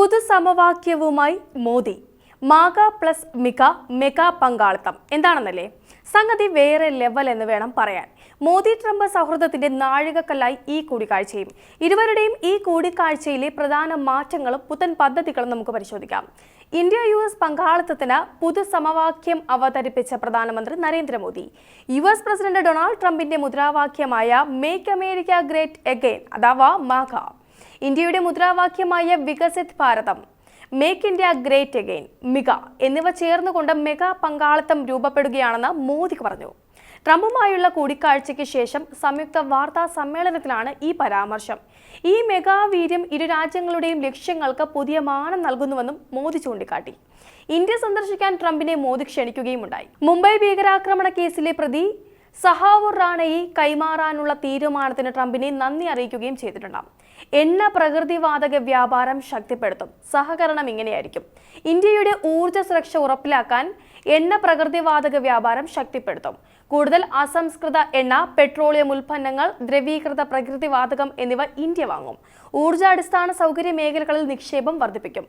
പുതുസമവാക്യവുമായി Modi. MAGA plus MIGA mega പങ്കാളിത്തം. എന്താണെന്നല്ലേ? സംഗതി വേറെ ലെവൽ എന്ന് വേണം പറയാൻ. മോദി ട്രംപ് സൗഹൃദത്തിന്റെ നാഴികക്കല്ലായി ഈ കൂടിക്കാഴ്ചയും ഇരുവരുടെയും ഈ കൂടിക്കാഴ്ചയിലെ പ്രധാന മാറ്റങ്ങളും പുത്തൻ പദ്ധതികളും നമുക്ക് പരിശോധിക്കാം. ഇന്ത്യ യു എസ് പങ്കാളിത്തത്തിന് പുതുസമവാക്യം അവതരിപ്പിച്ച പ്രധാനമന്ത്രി Narendra Modi. U S president Donald ട്രംപിന്റെ മുദ്രാവാക്യമായ മേക്ക് അമേരിക്ക ഗ്രേറ്റ് എഗെയിൻ അഥവാ മാഘ ഇന്ത്യയുടെ മുദ്രാവാക്യമായ വികസിത് ഭാരതം make India great again MIGA എന്നിവ ചേർന്നുകൊണ്ട് മെഗാ പങ്കാളിത്തം രൂപപ്പെടുകയാണെന്ന് മോദി പറഞ്ഞു. ട്രംപുമായുള്ള കൂടിക്കാഴ്ചയ്ക്ക് ശേഷം സംയുക്ത വാർത്താ സമ്മേളനത്തിലാണ് ഈ പരാമർശം. ഈ മെഗാവീര്യം ഇരു രാജ്യങ്ങളുടെയും ലക്ഷ്യങ്ങൾക്ക് പുതിയ മാനം നൽകുന്നുവെന്നും മോദി ചൂണ്ടിക്കാട്ടി. ഇന്ത്യ സന്ദർശിക്കാൻ ട്രംപിനെ മോദി ക്ഷണിക്കുകയുമുണ്ടായി. മുംബൈ ഭീകരാക്രമണ കേസിലെ പ്രതി സഹാവൂർ റാണയെ കൈമാറാനുള്ള തീരുമാനത്തിന് ട്രംപിനെ നന്ദി അറിയിക്കുകയും ചെയ്തിട്ടുണ്ട് എണ്ണ പ്രകൃതിവാതക വ്യാപാരം ശക്തിപ്പെടുത്തും. സഹകരണം ഇങ്ങനെയായിരിക്കും. ഇന്ത്യയുടെ ഊർജ സുരക്ഷ ഉറപ്പിലാക്കാൻ എണ്ണ പ്രകൃതിവാതക വ്യാപാരം ശക്തിപ്പെടുത്തും. കൂടുതൽ അസംസ്കൃത എണ്ണ പെട്രോളിയം ഉൽപ്പന്നങ്ങൾ ദ്രവീകൃത പ്രകൃതിവാതകം എന്നിവ ഇന്ത്യ വാങ്ങും. ഊർജാടിസ്ഥാന സൗകര്യ മേഖലകളിൽ നിക്ഷേപം വർദ്ധിപ്പിക്കും.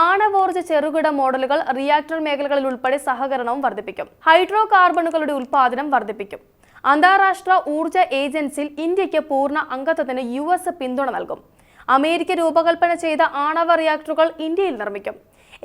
ആണവോർജ ചെറുകിട മോഡലുകൾ റിയാക്ടർ മേഖലകളിൽ ഉൾപ്പെടെ സഹകരണവും വർദ്ധിപ്പിക്കും. ഹൈഡ്രോ കാർബണുകളുടെ ഉൽപ്പാദനം വർദ്ധിപ്പിക്കും. അന്താരാഷ്ട്ര ഊർജ ഏജൻസിയിൽ ഇന്ത്യയ്ക്ക് പൂർണ അംഗത്വത്തിന് യു എസ് പിന്തുണ നൽകും. അമേരിക്ക രൂപകൽപ്പന ചെയ്ത ആണവ റിയാക്ടറുകൾ ഇന്ത്യയിൽ നിർമ്മിക്കും.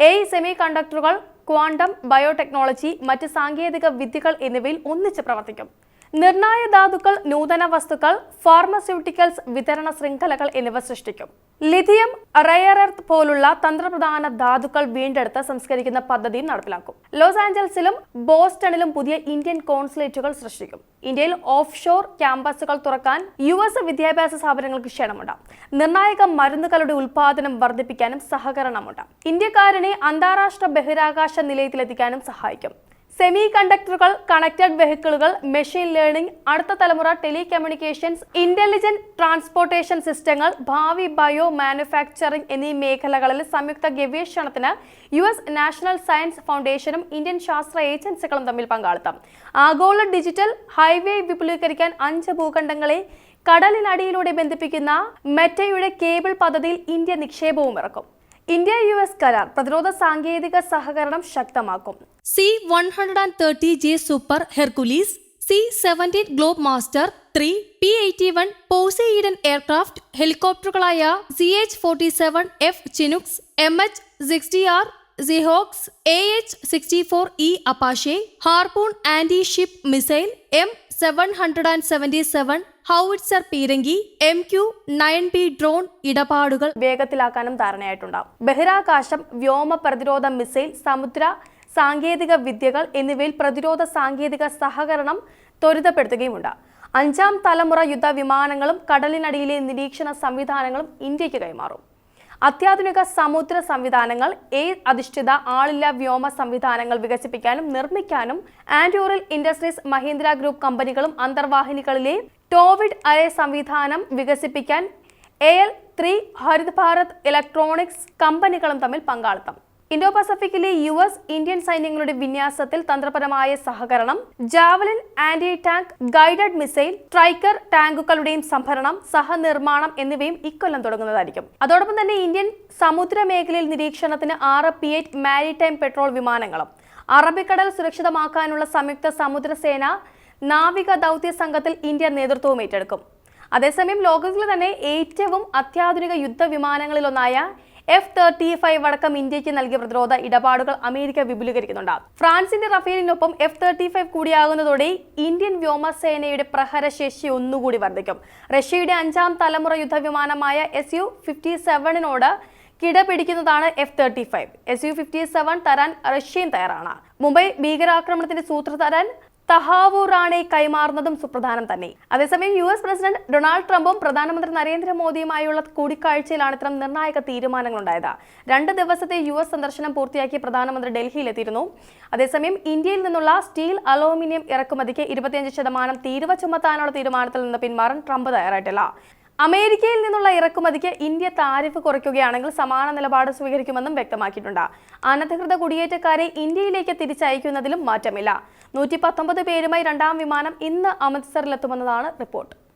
എ സെമി കണ്ടക്ടറുകൾ ക്വാണ്ടം ബയോടെക്നോളജി മറ്റ് സാങ്കേതിക വിദ്യകൾ എന്നിവയിൽ ഒന്നിച്ച് പ്രവർത്തിക്കും. നിർണായ ധാതുക്കൾ നൂതന വസ്തുക്കൾ ഫാർമസ്യൂട്ടിക്കൽസ് വിതരണ ശൃംഖലകൾ എന്നിവ സൃഷ്ടിക്കും. ലിഥിയം റയർ എർത്ത് പോലുള്ള തന്ത്രപ്രധാന ധാതുക്കൾ വീണ്ടെടുത്ത് സംസ്കരിക്കുന്ന പദ്ധതി നടപ്പിലാക്കും. ലോസ് ആഞ്ചൽസിലും ബോസ്റ്റണിലും പുതിയ ഇന്ത്യൻ കോൺസുലേറ്റുകൾ സൃഷ്ടിക്കും. ഇന്ത്യയിൽ ഓഫ് ഷോർ ക്യാമ്പസുകൾ തുറക്കാൻ യു എസ് വിദ്യാഭ്യാസ സ്ഥാപനങ്ങൾക്ക് ക്ഷണമുണ്ട് നിർണായക മരുന്നുകളുടെ ഉൽപാദനം വർദ്ധിപ്പിക്കാനും സഹകരണമുണ്ട്. ഇന്ത്യക്കാരനെ അന്താരാഷ്ട്ര ബഹിരാകാശ നിലയത്തിലെത്തിക്കാനും സഹായിക്കും. സെമി കണ്ടക്ടറുകൾ കണക്റ്റഡ് വെഹിക്കിളുകൾ മെഷീൻ ലേണിംഗ് അടുത്ത തലമുറ ടെലികമ്മ്യൂണിക്കേഷൻസ് ഇന്റലിജന്റ് ട്രാൻസ്പോർട്ടേഷൻ സിസ്റ്റങ്ങൾ ഭാവി ബയോ മാനുഫാക്ചറിംഗ് എന്നീ മേഖലകളിൽ സംയുക്ത ഗവേഷണത്തിന് യു എസ് നാഷണൽ സയൻസ് ഫൗണ്ടേഷനും ഇന്ത്യൻ ശാസ്ത്ര ഏജൻസികളും തമ്മിൽ പങ്കാളിത്തം. ആഗോള ഡിജിറ്റൽ ഹൈവേ വിപുലീകരിക്കാൻ അഞ്ച് ഭൂഖണ്ഡങ്ങളെ കടലിനടിയിലൂടെ ബന്ധിപ്പിക്കുന്ന മെറ്റയുടെ കേബിൾ പദ്ധതിയിൽ ഇന്ത്യ നിക്ഷേപവും ഇറക്കും. ഇന്ത്യ യു എസ് കരാർ പ്രതിരോധ സാങ്കേതിക സഹകരണം ശക്തമാക്കും. C one hundred and thirty J super Hercules C seventeen Globemaster three P eighty one Poseidon aircraft ഹെലികോപ്റ്ററുകളായ C H forty seven F Chinooks M H sixty R Seahawks A H sixty four E Apache Harpoon anti ship missile M seven hundred and seventy seven howitzer പീരങ്കി M Q nine B drone ഇടപാടുകൾ വേഗത്തിലാക്കാനും ധാരണയായിട്ടുണ്ടാവും. ബഹിരാകാശം വ്യോമ പ്രതിരോധ missile സമുദ്ര സാങ്കേതിക വിദ്യകൾ എന്നിവയിൽ പ്രതിരോധ സാങ്കേതിക സഹകരണം ത്വരിതപ്പെടുത്തുകയുമുണ്ട്. അഞ്ചാം തലമുറ യുദ്ധ വിമാനങ്ങളും കടലിനടിയിലെ നിരീക്ഷണ സംവിധാനങ്ങളും ഇന്ത്യയ്ക്ക് കൈമാറും. അത്യാധുനിക സമുദ്ര സംവിധാനങ്ങൾ എ അധിഷ്ഠിത ആളില്ല വ്യോമ സംവിധാനങ്ങൾ വികസിപ്പിക്കാനും നിർമ്മിക്കാനും ആൻഡ്യൂറൽ ഇൻഡസ്ട്രീസ് മഹീന്ദ്ര ഗ്രൂപ്പ് കമ്പനികളും അന്തർവാഹിനികളിലെ ടോവിഡ് അയ സംവിധാനം വികസിപ്പിക്കാൻ A L three Harris Bharat electronics കമ്പനികളും തമ്മിൽ പങ്കാളിത്തം. ഇന്തോ പസഫിക്കിലെ യു എസ് ഇന്ത്യൻ സൈന്യങ്ങളുടെ വിന്യാസത്തിൽ തന്ത്രപരമായ സഹകരണം Javelin anti tank guided missile Stryker ടാങ്കുകളുടെയും സംഭരണം സഹനിർമ്മാണം എന്നിവയും ഇക്കൊല്ലം തുടങ്ങുന്നതായിരിക്കും. അതോടൊപ്പം തന്നെ ഇന്ത്യൻ സമുദ്ര മേഖലയിൽ നിരീക്ഷണത്തിന് ആറ് പി എയ്റ്റ് മാരിടൈം പെട്രോൾ വിമാനങ്ങളും അറബിക്കടൽ സുരക്ഷിതമാക്കാനുള്ള സംയുക്ത സമുദ്രസേന നാവിക ദൗത്യ സംഘത്തിൽ ഇന്ത്യ നേതൃത്വവും ഏറ്റെടുക്കും. അതേസമയം ലോകത്തിലെ തന്നെ ഏറ്റവും അത്യാധുനിക യുദ്ധവിമാനങ്ങളിലൊന്നായ എഫ് തേർട്ടി ഫൈവ് അടക്കം ഇന്ത്യയ്ക്ക് നൽകിയ പ്രതിരോധ ഇടപാടുകൾ അമേരിക്ക വിപുലീകരിക്കുന്നുണ്ട്. ഫ്രാൻസിന്റെ റഫേലിനൊപ്പം എഫ് തേർട്ടി ഫൈവ് കൂടിയാകുന്നതോടെ ഇന്ത്യൻ വ്യോമസേനയുടെ പ്രഹരശേഷി ഒന്നുകൂടി വർദ്ധിക്കും. റഷ്യയുടെ അഞ്ചാം തലമുറ യുദ്ധവിമാനമായ എസ് യു ഫിഫ്റ്റി സെവനിനോട് കിടപിടിക്കുന്നതാണ് F thirty five S U fifty seven തരാൻ റഷ്യയും തയ്യാറാണ്. മുംബൈ ഭീകരാക്രമണത്തിന്റെ സൂത്രധാരൻ തഹാവൂർ റാണെ കൈമാറുന്നതും സുപ്രധാനം തന്നെ. അതേസമയം യു എസ് പ്രസിഡന്റ് ഡൊണാൾഡ് ട്രംപും പ്രധാനമന്ത്രി നരേന്ദ്രമോദിയുമായുള്ള കൂടിക്കാഴ്ചയിലാണ് ഇത്തരം നിർണായക തീരുമാനങ്ങളുണ്ടായത്. രണ്ട് ദിവസത്തെ യു എസ് സന്ദർശനം പൂർത്തിയാക്കി പ്രധാനമന്ത്രി ഡൽഹിയിലെത്തിയിരുന്നു അതേസമയം ഇന്ത്യയിൽ നിന്നുള്ള സ്റ്റീൽ അലൂമിനിയം ഇറക്കുമതിക്ക് ഇരുപത്തിയഞ്ച് ശതമാനം തീരുവ ചുമത്താനുള്ള തീരുമാനത്തിൽ നിന്ന് പിന്മാറാൻ ട്രംപ് തയ്യാറായിട്ടില്ല. അമേരിക്കയിൽ നിന്നുള്ള ഇറക്കുമതിക്ക് ഇന്ത്യ താരിഫ് കുറയ്ക്കുകയാണെങ്കിൽ സമാന നിലപാട് സ്വീകരിക്കുമെന്നും വ്യക്തമാക്കിയിട്ടുണ്ട്. അനധികൃത കുടിയേറ്റക്കാരെ ഇന്ത്യയിലേക്ക് തിരിച്ചയക്കുന്നതിലും മാറ്റമില്ല. നൂറ്റി പത്തൊമ്പത് പേരുമായി രണ്ടാം വിമാനം ഇന്ന് അമൃത്സറിലെത്തുമെന്നതാണ് റിപ്പോർട്ട്.